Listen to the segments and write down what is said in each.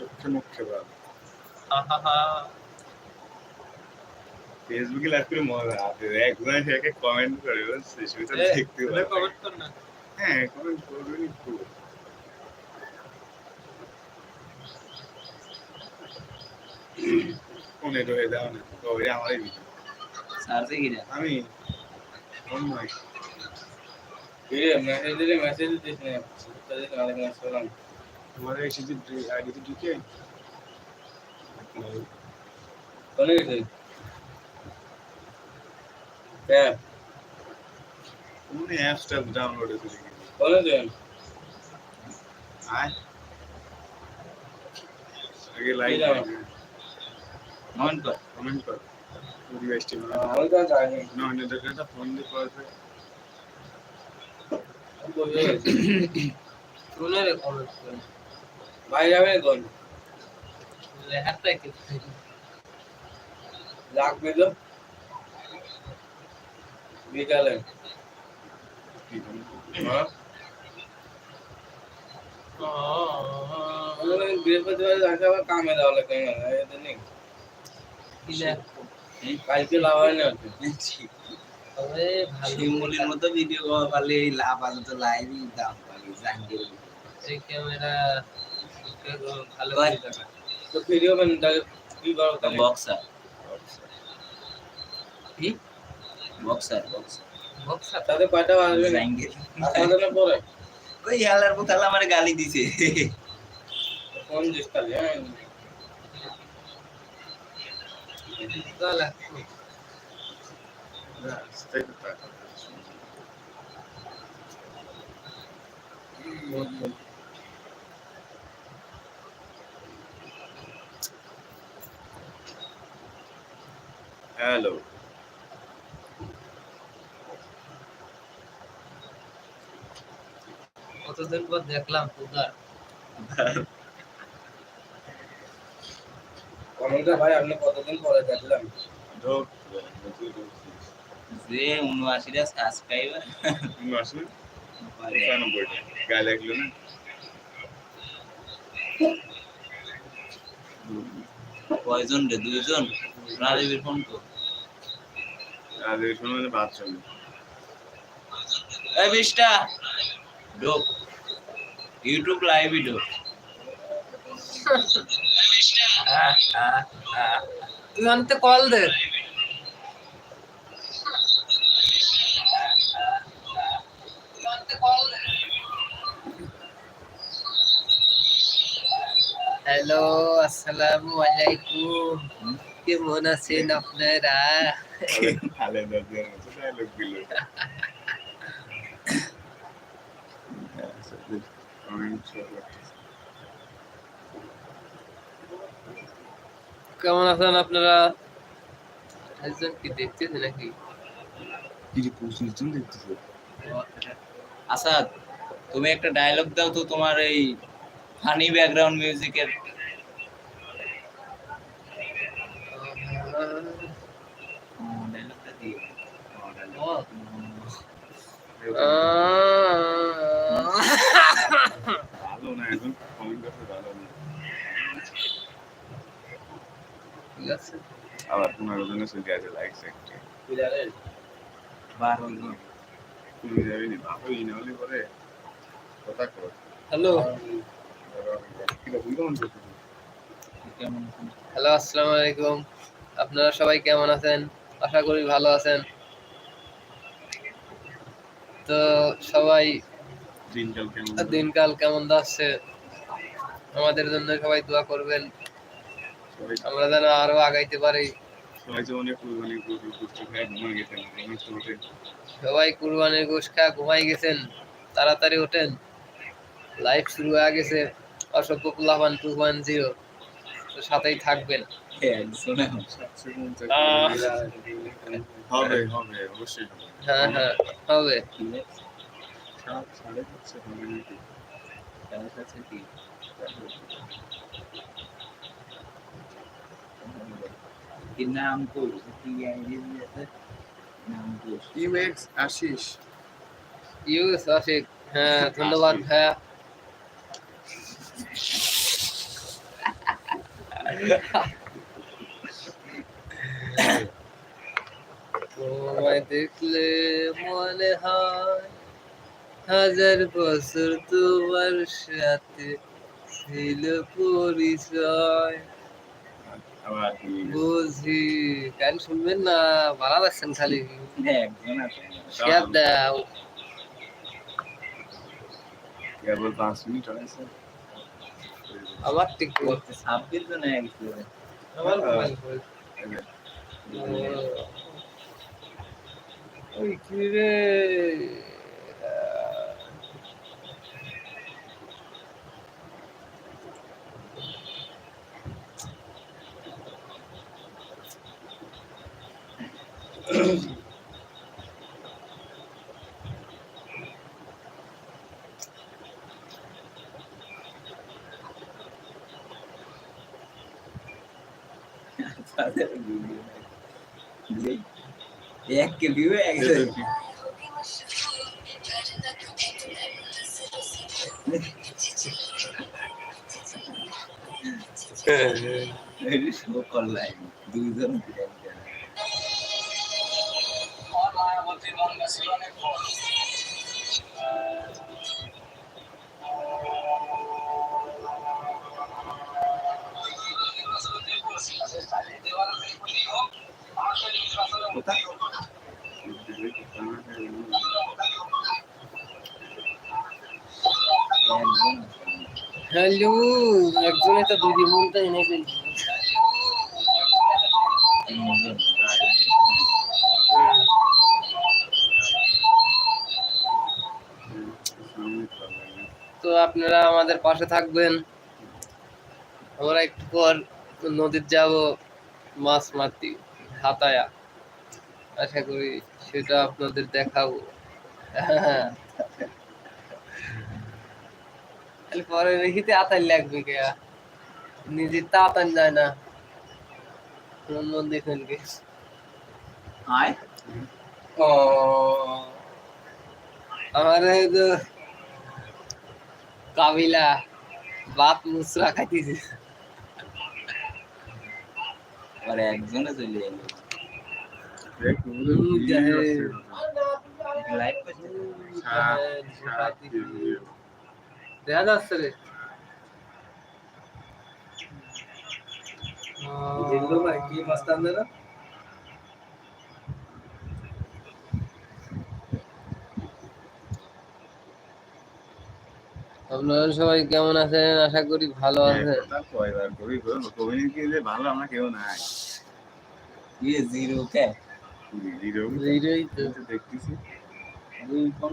চোখে মুখে ভাব ফেসবুকে লাইভ করে মজা আছে একজন এসে একে কমেন্ট করে বুঝছিস সেটা দেখতে ভালো comment কর না। হ্যাঁ কমেন্ট করবেন একটু ফোনে রয়ে দাও না তবে আমারই ভিডিও সারছে কিনা আমি? ফোন নয়। মেসেজ দিলে মেসেজ দিস না তাদের ওয়ালাইকুম আসসালাম তোমার এসেছি আইডিতে ঢুকে কোনে গেছে হ্যাঁ কোন অ্যাপসটা ডাউনলোড করে গেছি কোনে দেন আয় আগে লাইক দিলাম। মন কর কমেন্ট কর ডিভাইসটি আমি তো জানি না অন্য একটা ফোন দিয়ে করবে বুঝে গেছি শুনে রে comment করে। ভাই যাবে কোন লেহাটাই কি? লাগবে তো বিকালে। হ্যাঁ। বৃহস্পতিবার আসে আবার কামে? কালকে লাভ হয় না। শিমুলির মতো ভিডিও করা পারলে এই লাভ আছে তো লাইভই দাম পাবি জাঙ্গির এই ক্যামেরা ভালো কয়? করে দেখা। তো ভিডিও বানাতে কি করো তাহলে? বক্সার কি? Boxer boxer Box up? তাতে কয়টা বাজবে না জাঙ্গির আপনাদের পরে ওই হালার বোতাল আমার গালি দিছে ফোন দিস খালি হ্যাঁ তো লেখ। রাস্তায় তো টাকা হ্যালো কতদিন পর দেখলাম তোদার কমেন্টে ভাই আপনি কতদিন পরে দেখলাম যে উনআশিটা সাবস্ক্রাইবার গায়ে লাগল না? কয়জন রে? দুইজন? রাজীবের ফোন তো। আর এই সময় ভাত চলে। এই বিশটা ঢোক। ইউটিউব লাইভই ঢোক। আহ, আহ, আহ। তুই আনতে কল দে। হ্যালো আসসালামু আলাইকুম। কেমন আছেন আপনারা খালে দাদের মতো ডায়লগ দিল কমেন্ট কেমন আছেন আপনারা একজন কি দেখতেছে নাকি কি রে কুসুর জন্য দেখতেছো আসাদ তুমি একটা ডায়লগ দাও তো তোমার এই ফানি ব্যাকগ্রাউন্ড মিউজিকের ডায়লগটা দিয়ে ও, ভালো না এখন কমেন্ট করতে ভালো না ঠিক আছে আবার পনেরো জনের সঙ্গে আছে লাইক সেক্টর বারো জন তুমি যাবি না ভালোই না হলে পরে কথা কর হ্যালো কেমন কেমন হ্যালো আসসালামু আলাইকুম আপনারা সবাই কেমন আছেন? আশা করি ভালো আছেন। তো সবাই দিনকাল কেমন? যাচ্ছে? আমাদের জন্য সবাই দোয়া করবেন। আমরা যেন আরও আগাইতে পারি। সবাই কুরবানির গোশ খা ঘুমাই গেছেন তাড়াতাড়ি ওঠেন। লাইভ শুরু হয়ে গেছে। অসভ্য কুলাবান টু পয়েন্ট জিরো। তো সাথেই থাকবেন। শোনো। হবে হবে অবশ্যই হবে হ্যাঁ হ্যাঁ হবে কি রে? সাত সাড়ে সাতশো হবে নাকি কার কাছে কি? কি নাম কি ইউএক্স আশিস আশিক হ্যাঁ ধন্যবাদ ভাইয়া তোমায় দেখলে মনে হয় হাজার বছর তোমার সাথে ছিল পরিচয়। বুঝি গান শুনবেন না? ভালো লাগছেন খালি। শেয়ার দাও। কেবল পাঁচ মিনিট হয়েছে আমার ঠিক করতে ছাব্বিশ জন একজন। আমার মোবাইল ওই কি রে তাদের video নাই। এক কে ভিউ করলাই দুইজন একজন হ্যালো, একজনে তো দুই মনটা এনে ফেলছি। তো আপনারা আমাদের পাশে থাকবেন। আমরা একটু পর নদীর যাব, মাছ মারতে, হাতায়া। আশা করি সেটা আপনাদের দেখাবো। পরে দেখিতে আতাই লাগবে কে? নিজের তা আতান যায় না। কোন মন দেখেন কে? আয়। ও। আমার তো কাবিলা বাপ মুসরা খাইতেছে। আর একজনে চলে করছে দেখা যাচ্ছে রে জিল্লু ভাই কি মাস্তান দেনা আপনারা সবাই কেমন আছেন? আশা করি ভালো হ্যাঁ, আছেন। ভালো আমরা কেউ নাই। ইয়ে জিরো কে? জিরো জিরোই তো। দেখতেছি। দুই কোন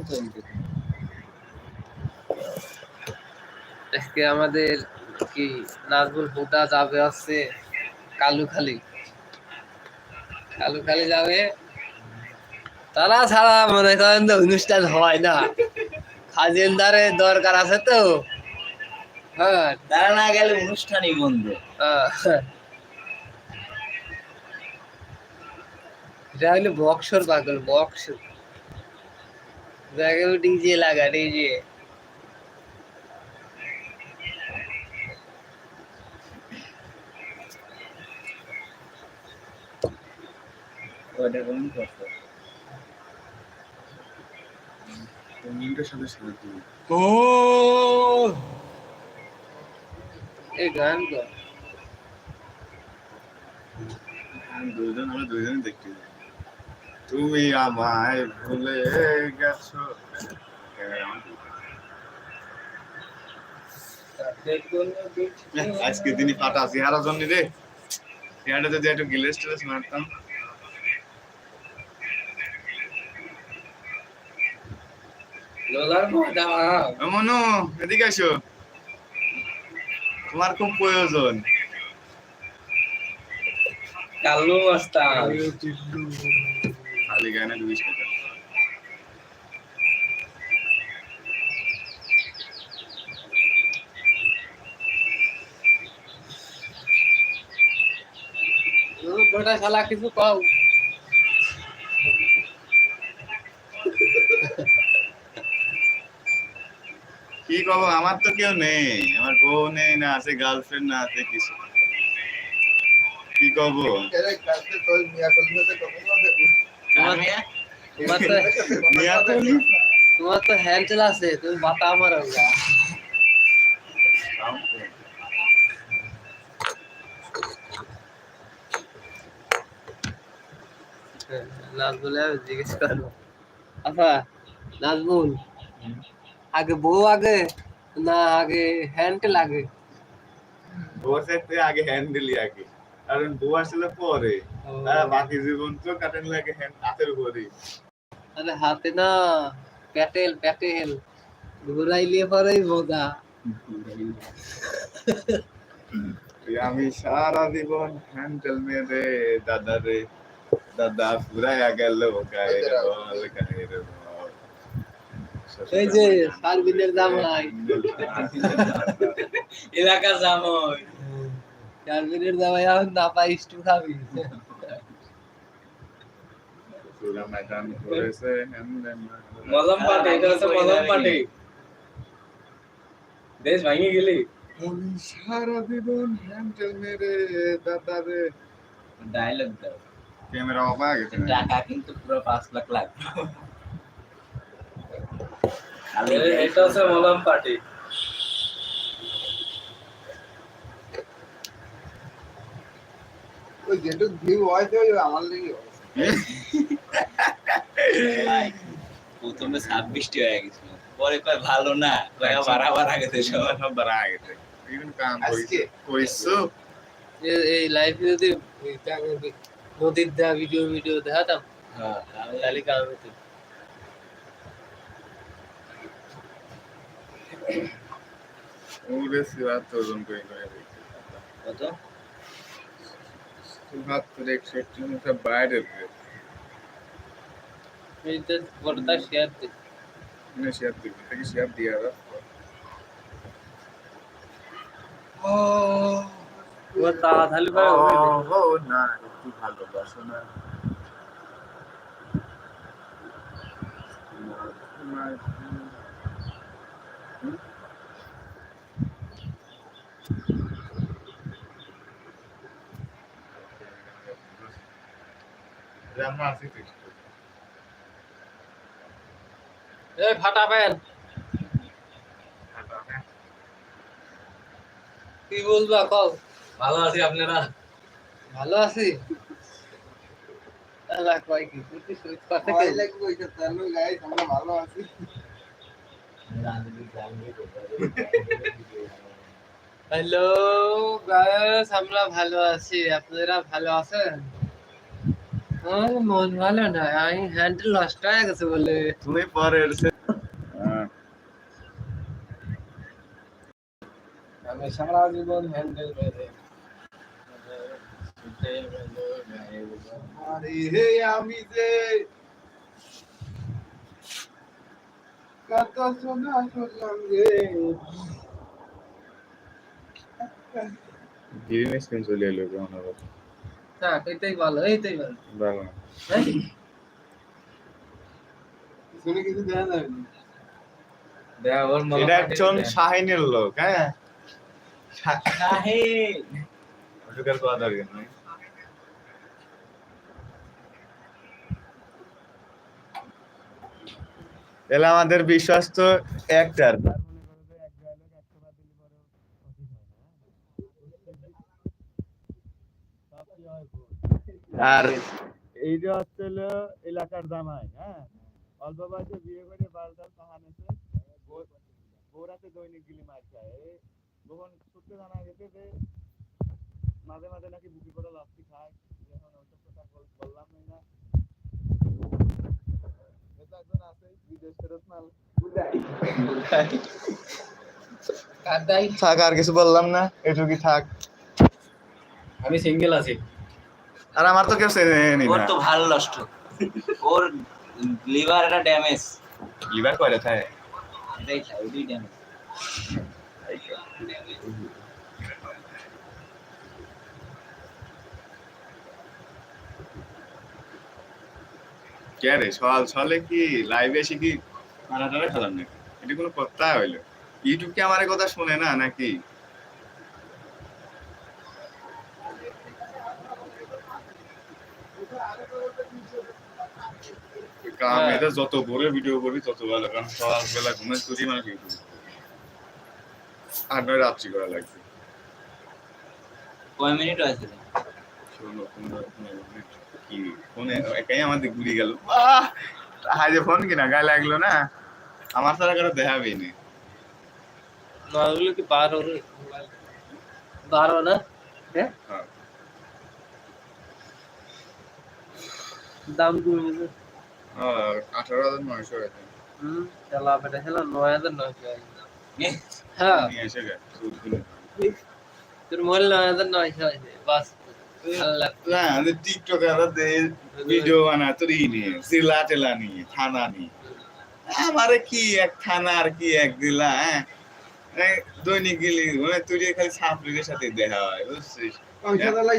আজকে আমাদের কি নাজবুল হুদা যাবে হচ্ছে কালুখালি। কালুখালি যাবে। তারা ছাড়া মনে করেন তো অনুষ্ঠান হয় না। খাজিনদারের দরকার আছে তো। হ্যাঁ। তারা না গেলে অনুষ্ঠানই বন্ধ। আহ, এটা হলো বক্সর পাগল বক্স দেখে ডিজে লাগা ডিজে ওটা কোন করতো মিনিটের সাথে সাথে তুমি ও! এই গান তো দুজন আমরা দুজনে দেখতে। তুমি আমায় ভুলে গেছো। আজকে দিনই ফাটা চেহারা জন্য রে। চেহারাটা যদি একটু গিলেস টিলেস মারতাম। মনু এদিকে আসো। তোমার খুব প্রয়োজন। কালু মাস্তান শালা কিছু পাও কি কব আমার তো কেউ নেই আমার বউ নেই না আছে গার্লফ্রেন্ড না আছে কিছু। কি কব? কার মেয়ে? তোমার তো মিয়া খলিফা তোমার তো হ্যান্ডেল আছে তুমি বাতা আমার ওগা নাজবুল জিজ্ঞেস করব আচ্ছা নাজবুল আগে বউ আগে না আগে হ্যান্ডেল আগে বউর সাথে আগে হ্যান্ডেলই আগে কারণ বউ আসলে পরে। বাকি জীবন তো কাটান লাগে হ্যান্ড হাতের উপরেই। আরে হাতে না প্যাটেল প্যাটেল। ঘুরাইলে পরেই বোঝা আমি সারা জীবন হ্যান্ডেল মেরে দাদা রে দাদা ফুরাইয়া গেল গায়ে বল গায়ে। এই যে সারবিনের জামাই। এলাকার জামাই। সারবিনের জামাই এখন না পাই স্টু খাবি পুরা ময়দান করেছে হ্যান্ডেল মলম পার্টি এটা হচ্ছে মলম পার্টি দেশ ভাঙে গেলি আমি সারা জীবন হ্যান্ডেল মেরে দাদা রে ডায়লগ দাও ক্যামেরা অফ হয়ে গেছে না? টাকা কিন্তু পুরো পাঁচ লাখ লাগবে খালি এ- এটা হচ্ছে মলম পার্টি ওই যেটুক ভিউ হয় তো ওই আমার লেগে প্রথমে ছাব্বিশটি হয়ে গেছিল পরে কয় ভালো না কয় বাড়া বাড়া গেছে সব বাড়া গেছে এখন কাম আজকে? কইছো। এই লাইফে যদি নদীর দেওয়া ভিডিও ভিডিও দেখাতাম হ্যাঁ, তাহলে কাম হতো ওরে কত? চুহাত্তর একষট্টি মিটার বাইরের রে। এই তো বড়টা শেয়ার দে মানে শেয়ার দিবি থেকে শেয়ার দিয়ে আর ও তাড়াতাড়ি করে ও না একটু ভালোবাসো না আমরা আছি তো এই ফাটা প্যান কি বলবা কও? ভালো আছি আপনারা? ভালো আছি। আল্লাহ কয় কি তুই সুইচ করতে ভয় লাগবে ওইটা তাহলে গাইস আমরা ভালো আছি। হ্যালো গাইস আমরা ভালো আছি। আপনারা ভালো আছেন? আমার মন ভালো না আমি হ্যান্ডেল নষ্ট হয়ে গেছে বলে তুমি পরে এসে আমি সারা জীবন হ্যান্ডেল মেরে আরে হে আমি যে কত শোনা শুনলাম রে গ্রিন স্ক্রিন চলে এলো কেমন হ্যাঁ এইটাই ভালো এইটাই ভালো। ভালো। হ্যাঁ? শুনে কিছু দেখা যাবে এটা একজন। শাহিনের লোক হ্যাঁ? শাহিন! দরকার আমাদের বিশ্বাস তো একটার আর এইটা হচ্ছে এলাকার জামাই হ্যাঁ? অল্প বয়সে বিয়ে করে বারোটার পাহান এসে বৌরাতে দৈনিক গিলি মার খায়। যখন সূত্রে জানা গেছে যে মাঝে মাঝে নাকি বুকি করে লাস্তি খায়। এখন ওইসব কথা বললাম না। এটা একজন আছে বিদেশ ফেরত মাল। থাক আর কিছু বললাম না। এটুকুই থাক। আমি সিঙ্গেল আছি। আর আমার তো কেউ চেনে নি। ওর তো ভালো নষ্ট। ওর লিভার একটা ড্যামেজ। লিভার করে থাকে এটাই খাই ড্যামেজ কে রে সকাল সকালে কি লাইভে এসে কি মারা টারা খেলাম নাকি? এটা কোনো কথা হইল। ইউটিউব কি আমার কথা শুনে না নাকি? কারণ হ্যাঁ। এটা যত ভোরে ভিডিও করি তত ভালো কারণ সকালবেলা করি মানে ইউটিউব আর নয় রাত্রি করা লাগবে। কয় মিনিট হয়েছে? ষোলো পনেরো পনেরো মিনিট। কি? ফোনে একাই আমাদের ঘুরি গেল। যে ফোন কিনা গায়ে লাগল না? আমার সারা কারও দেখাবেই নি। নয়গুলো কি বারো বারো না হ্যাঁ। দাম কমে গেছে। আঠারো হাজার নয়শো গেছে হুম চালা বেটা ছিল নয় হাজার নয়শো হ্যাঁ। নিয়ে এসে গেছে সুদগুলো। তোর মোবাইল নয় হাজার নয়শো আছে বাস। না আমাদের টিকটকে ভিডিও বানা তোর ই নিয়ে সিলা টেলা নিয়ে থানা নিয়ে। আমারে কি এক থানা আর কি এক দিলা হ্যাঁ? দৈনিক গেলি মানে তুই খালি সাপড়ির সাথে দেখা হয় বুঝছিস? পাংখা বলে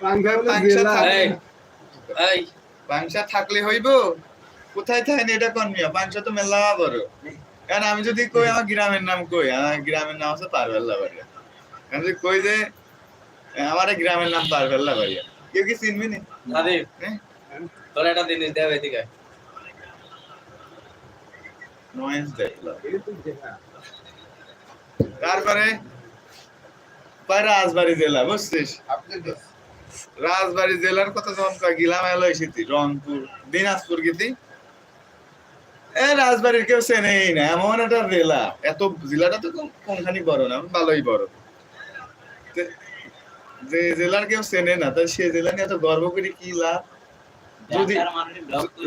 পাংখা এই পাংশা থাকলে হইব। কোথায় থাকে এটা কোন মিয়া পাংশা তো মেলা বড়। কারণ আমি যদি কই আমার গ্রামের নাম কই আমার গ্রামের নাম আছে পারবেল্লা বাড়িয়া আমি যদি কই যে আমার গ্রামের নাম পারবেল্লা বাড়িয়া কেউ কি চিনবি নি? দাদি? তোর একটা জিনিস দেবে এদিকে নয়েস দেখলাম তারপরে পায় রাজবাড়ি জেলা বুঝছিস? আপনি রাজবাড়ি জেলার কথা যখন গিলাম এলো এসেছি রংপুর দিনাজপুর গেছি। এ রাজবাড়ির কেউ চেনেই না এমন একটা জেলা। এত জেলাটা তো কোনখানি বড় না ভালোই বড়। যে জেলার কেউ চেনে না তাই সে জেলা নিয়ে এত গর্ব করে কি লাভ? যদি-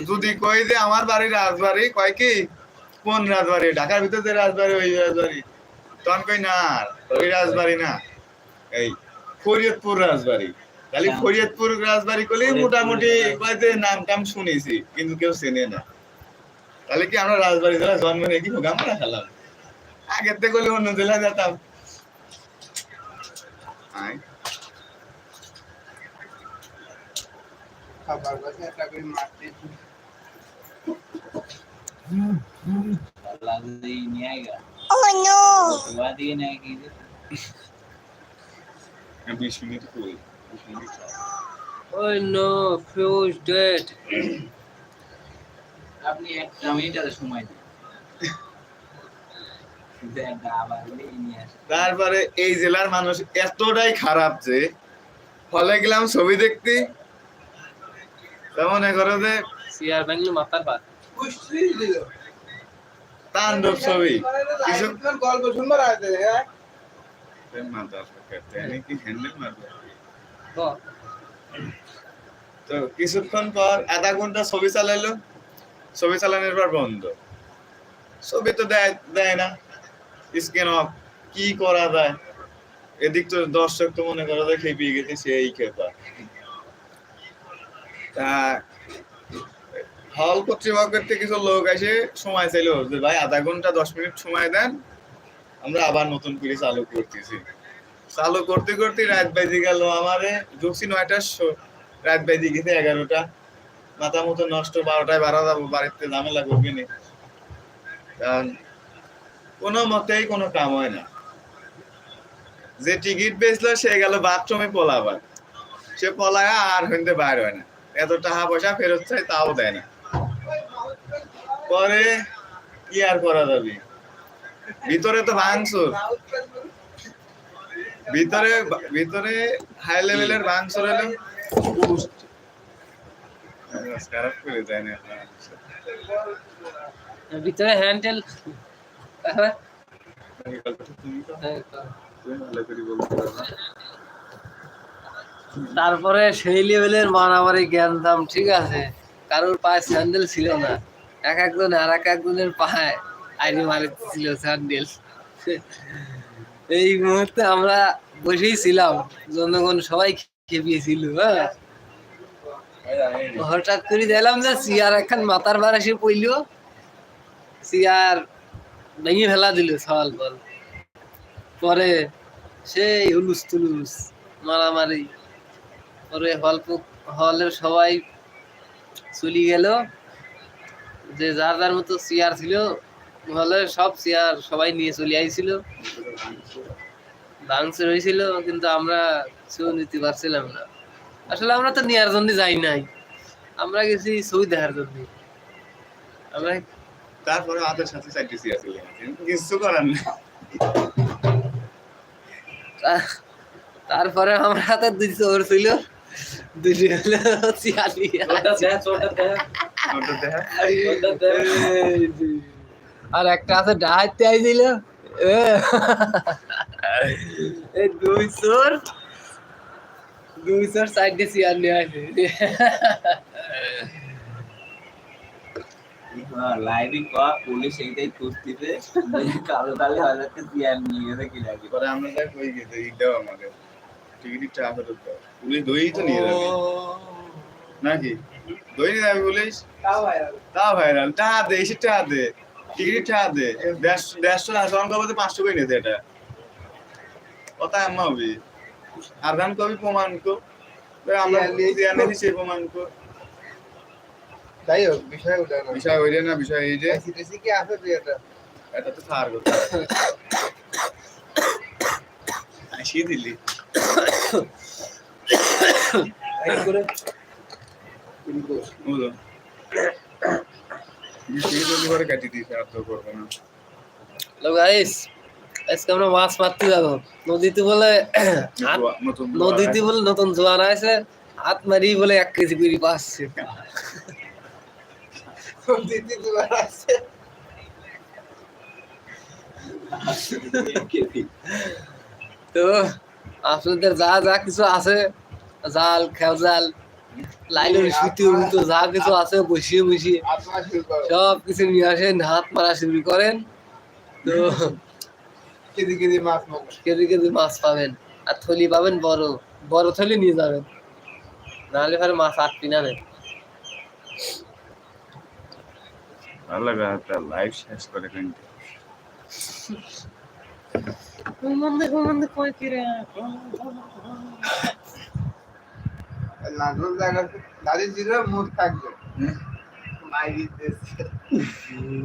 যদি কই যে আমার বাড়ি রাজবাড়ি কয় কি? কোন রাজবাড়ি? ঢাকার ভিতরে যে রাজবাড়ি ওই রাজবাড়ি। তখন কই না ওই রাজবাড়ি না। এই ফরিয়তপুর রাজবাড়ি। তাহলে আচ্ছা। ফরিয়তপুর রাজবাড়ি করলে মোটামুটি নাম টাম শুনেছি কিন্তু কেউ চেনে না। তাহলে কি আমরা রাজবাড়ি জেলা জন্ম নিয়ে কি হোক আমরা খেলাম? আগের থেকে হলে অন্য জেলায় যেতাম। খাবার বাজে একটা করে মারতে কি মিনিট মিনিট ওই নো ফিউজ ডেট আপনি একটা মিনিটের সময় দিন। তারপরে এই জেলার মানুষ এতটাই খারাপ যে ফলে গেলাম ছবি দেখতে। তা মনে করো যে সিআর ব্যাংলো মাথার পাত তাণ্ডব ছবি। কিছু গল্প শুনবার আছে হ্যাঁ? তো কিছুক্ষণ পর আধা ঘণ্টা ছবি চালাইলো ছবি চালানোর পর বন্ধ। ছবি তো দেয় দেয় না। স্ক্যান অফ, কি করা যায়? এদিক তো দর্শক তো মনে করা যায় খেপিয়ে গেছে, সেই খেপা। তা হল কর্তৃপক্ষের থেকে কিছু লোক এসে সময় চাইলো ভাই, আধা ঘণ্টা, দশ মিনিট সময় দেন। আমরা আবার নতুন করে চালু করতেছি। চালু করতে করতে রাত বেজে গেল। আমারে ঢুকছি নয়টার শো- রাত বেজে গেছে এগারোটা। মাথা মতো নষ্ট, বারোটায় বারো যাব, বাড়িতে ঝামেলা করবি না। কারণ কোনো মতেই কোনো কাম হয় না। যে টিকিট বেচলো, সে গেল বাথরুমে পলাবার। সে পলায় আর হইতে বাইর হয় না। এত টাকা পয়সা ফেরত চাই তাও দেয় না। পরে কি আর করা যাবে? ভিতরে তো ভাঙচুর। ভিতরে ভিতরে হাই লেভেলের ভাঙচুর হলো খারাপ করে দেয় না ভিতরে হ্যান্ডেল হ্যাঁ, তারপরে সেই লেভেলের মারামারি জ্ঞান দাম ঠিক আছে? কারোর পায়ে স্যান্ডেল ছিল না। এক একজন আর এক একজনের পায়ে আইনি মারিছিল স্যান্ডেল এই মুহূর্তে আমরা বসেই ছিলাম, জনগণ সবাই খেপিয়েছিল হ্যাঁ। হঠাৎ করে দেখলাম যে সিয়ার একখান মাথার বার এসে পইল সিয়ার ভেঙে ফেলা দিল, সওয়াল বল। পরে সেই হুলুস তুলুস, মারামারি, পরে হল হলের সবাই চলি গেল। যে যার যার মতো চেয়ার ছিল হলের সব চেয়ার সবাই নিয়ে চলে আইছিল। ভাঙচুর হয়েছিল কিন্তু আমরা কেউ নিতে পারছিলাম না। আসলে আমরা তো নেওয়ার জন্য যাই নাই। আমরা গেছি ছবি দেখার জন্য। আমরা তারপরে হাতের সাথে চারটি সিয়া চলে কিছু করার নেই। তারপরে আমার হাতে দুই চোর ছিল। দুটি হলো চিয়ালি চোরটা দেখ চোরটা দেখ। ওটা দেখ। আর একটা আছে ডাহাইতে আইছিল। এই দুই চোর। দুই চোর সাইডে চেয়ার নিয়ে আসে। পুলিশ এইটাই কুস্তিতে কালো কালো হাজারকে চেয়ার নিয়ে গেছে কি লাগে পরে আমরা গেছে ইটাও আমাদের টিকিট চা ফেরত দাও পুলিশ দই তো নিয়ে যাবে। নাকি? দই নিয়ে যাবে পুলিশ? তাও ভাইরাল। তা ভাইরাল। টা দে এসে টা দে। টিকিট টা দে দেড়শো দেড়শো কবে পাঁচশো করে নিতে এটা। কথা আম্মা হবে। আর গান কবি প্রমাণ কো আমরা চেয়ার নিয়ে- চেয়ার নিয়ে সেই প্রমাণ কো। যাই হোক বিষয় ওটা না বিষয় না বিষয় এই যে কি আছে তুই এটা? এটা তো সার করতে আসিয়ে দিলি। করে করে কাটি দিয়েছে আর তো করব না গাইস আজকে আমরা মাছ মারতে যাব নদীতে বলে নদীতে বলে নতুন জোয়ার আছে হাত মারি বলে এক কেজি করে পাচ্ছে। দিদি দুবার আছে তো আপনাদের যা যা কিছু আছে জাল খেল জাল লাইনের সুতি উল্টো যা কিছু আছে বসিয়ে বসিয়ে করো সব কিছু নিয়ে আসেন হাত মারা শুরু করেন। তো কেজি কেজি মাছ মাছ কেজি কেজি মাছ পাবেন। আর থলি পাবেন বড় বড় থলি নিয়ে যাবেন। নাহলে পরে মাছ আটবি না একটা লাইভ শেষ করে কিন্তু নাজল জায়গা দাদি জিরো মুখ থাকবে।